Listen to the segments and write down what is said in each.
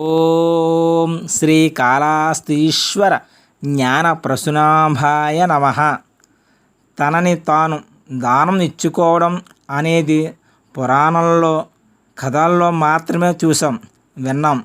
ఓం శ్రీ కాళాస్తీశ్వర జ్ఞాన ప్రసునాభాయ నమ. తనని తాను దానం ఇచ్చుకోవడం అనేది పురాణంలో కథల్లో మాత్రమే చూసాం విన్నాం.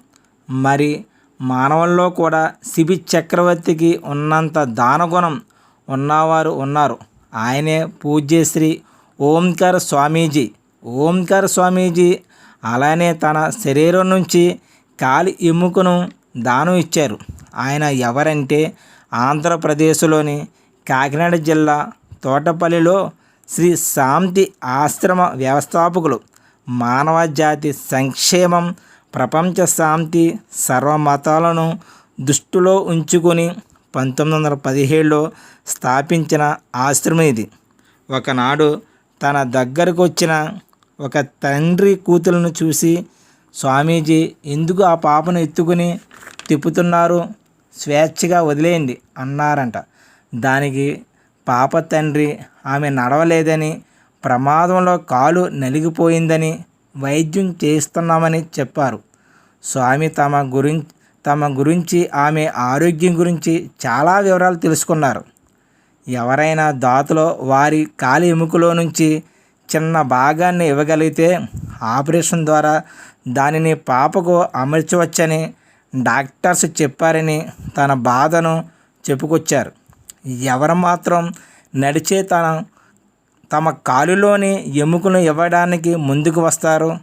మరి మానవుల్లో కూడా శిబి చక్రవర్తికి ఉన్నంత దానగుణం ఉన్నవారు ఉన్నారు. ఆయనే పూజ్యశ్రీ ఓంకార స్వామీజీ. ఓంకార స్వామీజీ అలానే తన శరీరం నుంచి కాలి ఎముకను దానం ఇచ్చారు. ఆయన ఎవరంటే ఆంధ్రప్రదేశ్లోని కాకినాడ జిల్లా తోటపల్లిలో శ్రీ శాంతి ఆశ్రమ వ్యవస్థాపకులు. మానవ జాతి సంక్షేమం ప్రపంచ శాంతి సర్వమతాలను దృష్టిలో ఉంచుకొని పంతొమ్మిది వందల పదిహేడులో స్థాపించిన ఆశ్రమం ఇది. ఒకనాడు తన దగ్గరకు వచ్చిన ఒక తండ్రి కూతురును చూసి స్వామీజీ ఎందుకు ఆ పాపను ఎత్తుకుని తిప్పుతున్నారు? స్వేచ్ఛగా వదిలేయండి అన్నారంట. దానికి పాప తండ్రి ఆమె నడవలేదని ప్రమాదంలో కాలు నలిగిపోయిందని వైద్యం చేస్తున్నామని చెప్పారు. స్వామి తమ గురించి తమ గురించి ఆమె ఆరోగ్యం గురించి చాలా వివరాలు తెలుసుకున్నారు. ఎవరైనా దాతలో వారి కాలి ఎముకలో నుంచి చిన్న భాగాన్ని ఇవ్వగలిగితే ఆపరేషన్ ద్వారా దానిని పాపకు అమర్చవచ్చని డాక్టర్స్ చెప్పారని తన బాధను చెప్పుకొచ్చారు. ఎవరు మాత్రం నడిచే తన తమ కాలులోని ఎముకను ఇవ్వడానికి ముందుకు వస్తారు.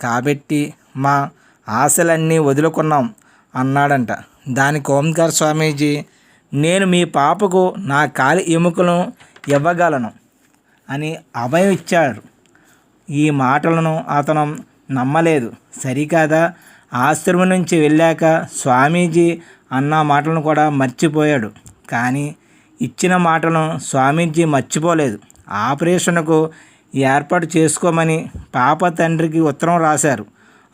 కాబట్టి మా ఆశలన్నీ వదులుకున్నాం అన్నాడంట. దానికి ఓంకార్ స్వామీజీ నేను మీ పాపకు నా కాలి ఎముకను ఇవ్వగలను అని అభయం ఇచ్చాడు. ఈ మాటలను అతను నమ్మలేదు. సరికాదా? ఆశ్రమం నుంచి వెళ్ళాక స్వామీజీ అన్న మాటలను కూడా మర్చిపోయాడు. కానీ ఇచ్చిన మాటలను స్వామీజీ మర్చిపోలేదు. ఆపరేషన్కు ఏర్పాటు చేసుకోమని పాప తండ్రికి ఉత్తరం రాశారు.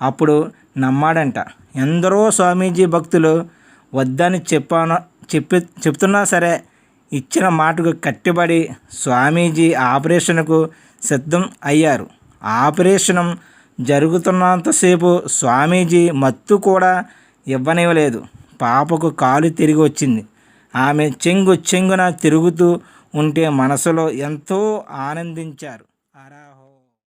అప్పుడు నమ్మాడంట ఎందరో స్వామీజీ భక్తులు వద్దని చెప్పాను చెప్పి చెప్తున్నా సరే ఇచ్చిన మాటకు కట్టుబడి స్వామీజీ ఆపరేషన్కు సిద్ధం అయ్యారు. ఆపరేషన్ జరుగుతున్నంతసేపు స్వామీజీ మత్తు కూడా ఇవ్వనివ్వలేదు. పాపకు కాలు తిరిగి వచ్చింది. ఆమె చెంగు చెంగున తిరుగుతూ ఉంటే మనసులో ఎంతో ఆనందించారు.